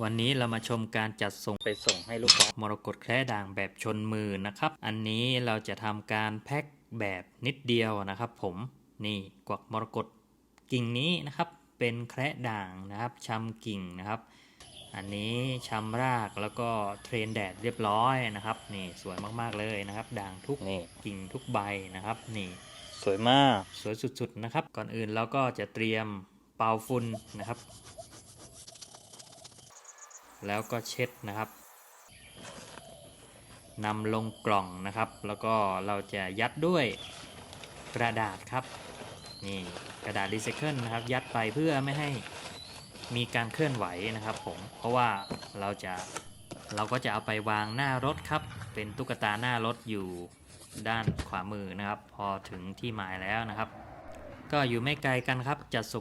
วันนี้เรามาชมการจัดส่งไปส่งให้ลูกกอกมรกตแคระด่างแบบชนมือนะครับ อันนี้เราจะทำการแพ็คแบบนิดเดียวนะครับ ผมนี่กวักมรกตกิ่งนี้นะครับ เป็นแคระด่างนะครับชำกิ่งนะครับ อันนี้ชำรากแล้วก็เทรนแดดเรียบร้อยนะครับนี่สวยมากๆเลยนะครับ ด่างทุกนี่กิ่งทุกใบนะครับนี่สวยมากสวยสุดๆนะครับ ก่อนอื่นเราก็จะเตรียมเป่าฝุ่นนะครับ แล้วก็เช็ดนะครับนำลงกล่องนะครับ แล้วก็เราจะยัดด้วยกระดาษครับนี่กระดาษรีไซเคิลนะครับ ยัดไปเพื่อไม่ให้มีการเคลื่อนไหวนะครับผมเพราะว่าเราจะเราก็จะเอาไปวางหน้ารถครับ เป็นตุ๊กตาหน้ารถอยู่ด้านขวามือนะครับ พอถึงที่หมายแล้วนะครับ ก็อยู่ไม่ไกลกันครับจัดส่ง